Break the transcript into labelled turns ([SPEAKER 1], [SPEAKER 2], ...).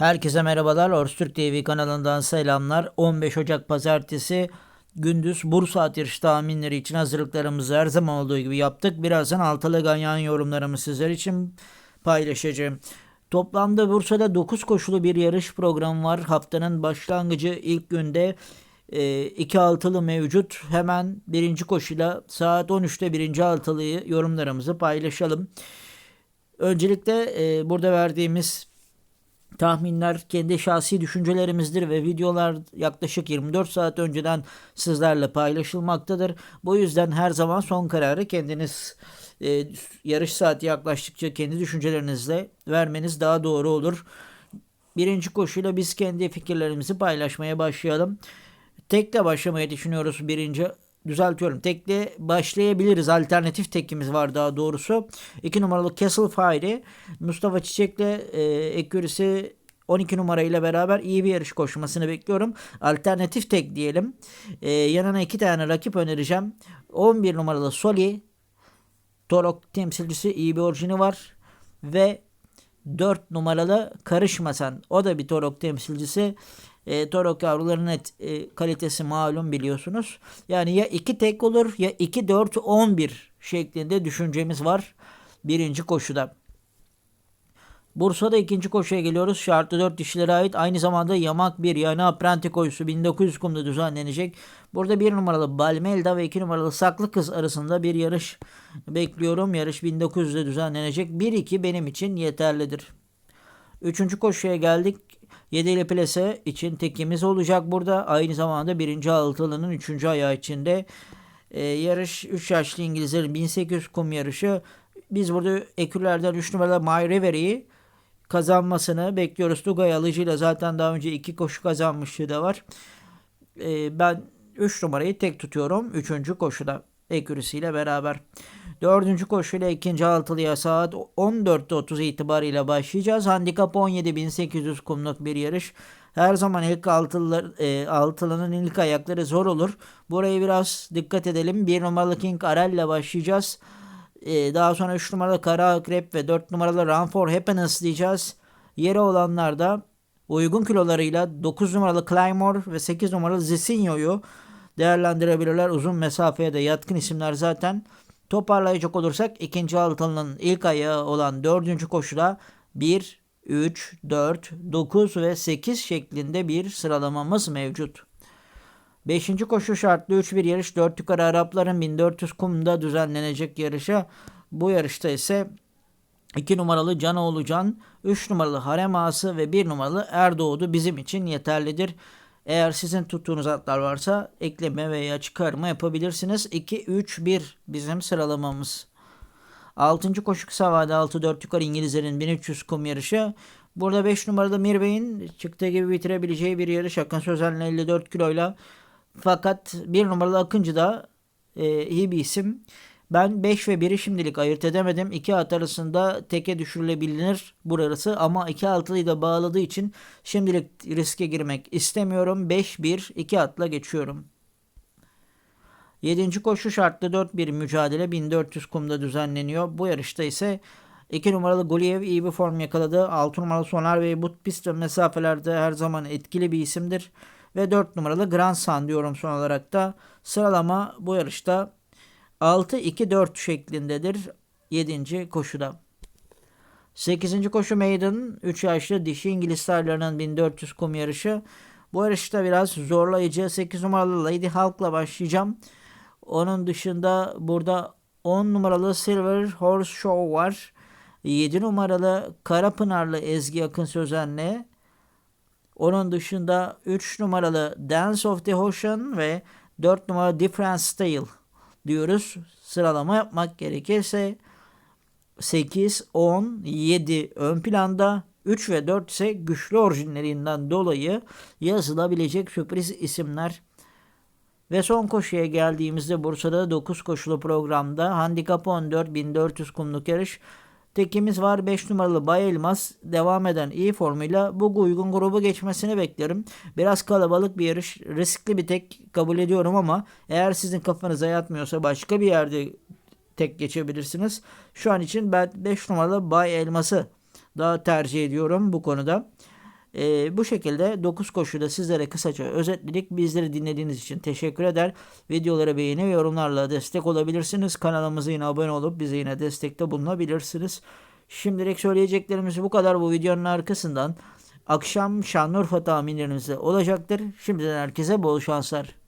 [SPEAKER 1] Herkese merhabalar. Orstürk TV kanalından selamlar. 15 Ocak Pazartesi gündüz Bursa at tahminleri için hazırlıklarımızı her zaman olduğu gibi yaptık. Birazdan altılı ganyan yorumlarımı sizler için paylaşacağım. Toplamda Bursa'da 9 koşulu bir yarış programı var. Haftanın başlangıcı ilk günde e, iki altılı mevcut. Hemen birinci koşuyla saat 13'te birinci altılıyı yorumlarımızı paylaşalım. Öncelikle e, burada verdiğimiz tahminler kendi şahsi düşüncelerimizdir ve videolar yaklaşık 24 saat önceden sizlerle paylaşılmaktadır. Bu yüzden her zaman son kararı kendiniz e, yarış saati yaklaştıkça kendi düşüncelerinizle vermeniz daha doğru olur. Birinci koşuyla biz kendi fikirlerimizi paylaşmaya başlayalım. Tekle başlamayı düşünüyoruz birinci düzeltiyorum. Tekle başlayabiliriz. Alternatif tekimiz var daha doğrusu. 2 numaralı Castle Fire Mustafa Çiçek'le e, ekürisi 12 numarayla beraber iyi bir yarış koşmasını bekliyorum. Alternatif tek diyelim. E, yanına iki tane rakip önereceğim. 11 numaralı Soli Torok temsilcisi iyi bir orijini var. Ve 4 numaralı Karışmasan. O da bir Torok temsilcisi. E, Torok yavruların et, e, kalitesi malum biliyorsunuz. Yani ya 2 tek olur ya 2 4 11 şeklinde düşüncemiz var birinci koşuda. Bursa'da ikinci koşuya geliyoruz. Şartlı 4 dişilere ait aynı zamanda yamak bir yani apprenti koşusu 1900 kumda düzenlenecek. Burada bir numaralı Balmelda ve iki numaralı Saklı Kız arasında bir yarış bekliyorum. Yarış 1900'de düzenlenecek. 1-2 benim için yeterlidir. Üçüncü koşuya geldik. 7 ile plase için tekimiz olacak burada. Aynı zamanda birinci altılının üçüncü ayağı içinde. Ee, yarış 3 yaşlı İngilizlerin 1800 kum yarışı. Biz burada ekürlerden 3 numaralı My Reverie kazanmasını bekliyoruz. Tugay alıcıyla zaten daha önce iki koşu kazanmışlığı da var. Ee, ben 3 numarayı tek tutuyorum. 3. koşuda ekürisiyle beraber. Dördüncü koşuyla ikinci altılıya saat 14.30 itibariyle başlayacağız. Handikap 17.800 kumluk bir yarış. Her zaman ilk altılar, e, altılının ilk ayakları zor olur. Burayı biraz dikkat edelim. Bir numaralı King Arel ile başlayacağız. E, daha sonra 3 numaralı Kara Akrep ve 4 numaralı Run for Happiness diyeceğiz. Yeri olanlar da uygun kilolarıyla 9 numaralı Claymore ve 8 numaralı Zisinho'yu değerlendirebilirler. Uzun mesafeye de yatkın isimler zaten. Toparlayacak olursak ikinci altının ilk ayağı olan dördüncü koşuda 1, 3, 4, 9 ve 8 şeklinde bir sıralamamız mevcut. Beşinci koşu şartlı 3-1 yarış 4 yukarı Arapların 1400 kumda düzenlenecek yarışa. Bu yarışta ise 2 numaralı Canoğlu Can, 3 numaralı Harem Ağası ve 1 numaralı Erdoğdu bizim için yeterlidir. Eğer sizin tuttuğunuz atlar varsa ekleme veya çıkarma yapabilirsiniz. 2-3-1 bizim sıralamamız. 6. koşu kısa vade 6-4 yukarı İngilizlerin 1300 kum yarışı. Burada 5 numaralı Mirbey'in çıktığı gibi bitirebileceği bir yarış. Akın Sözen'le 54 kiloyla. Fakat 1 numaralı Akıncı da e, iyi bir isim. Ben 5 ve 1'i şimdilik ayırt edemedim. 2 at arasında teke düşürülebilir burası ama 2 altılıyı da bağladığı için şimdilik riske girmek istemiyorum. 5-1 2 atla geçiyorum. 7. koşu şartlı 4-1 mücadele 1400 kumda düzenleniyor. Bu yarışta ise 2 numaralı Guliev iyi bir form yakaladı. 6 numaralı Soner ve But Piston mesafelerde her zaman etkili bir isimdir. Ve 4 numaralı Grand Sun diyorum son olarak da. Sıralama bu yarışta 6-2-4 şeklindedir 7. koşuda. 8. koşu Maiden 3 yaşlı dişi İngiliz starlarının 1400 kum yarışı. Bu yarışta biraz zorlayıcı. 8 numaralı Lady Hulk'la başlayacağım. Onun dışında burada 10 numaralı Silver Horse Show var. 7 numaralı Karapınarlı Ezgi Akın Sözen'le. Onun dışında 3 numaralı Dance of the Ocean ve 4 numaralı Different Style diyoruz. Sıralama yapmak gerekirse 8, 10, 7 ön planda 3 ve 4 ise güçlü orijinlerinden dolayı yazılabilecek sürpriz isimler. Ve son koşuya geldiğimizde Bursa'da 9 koşulu programda handikap 14 1400 kumluk yarış Tekimiz var 5 numaralı Bay Elmas devam eden iyi formuyla bu uygun grubu geçmesini beklerim. Biraz kalabalık bir yarış riskli bir tek kabul ediyorum ama eğer sizin kafanıza yatmıyorsa başka bir yerde tek geçebilirsiniz. Şu an için ben 5 numaralı Bay Elmas'ı daha tercih ediyorum bu konuda. Ee, bu şekilde 9 koşuda sizlere kısaca özetledik. Bizleri dinlediğiniz için teşekkür eder. Videoları beğeni ve yorumlarla destek olabilirsiniz. Kanalımıza yine abone olup bize yine destekte bulunabilirsiniz. Şimdilik söyleyeceklerimiz bu kadar bu videonun arkasından. Akşam Şanlıurfa tahminlerimiz olacaktır. Şimdiden herkese bol şanslar.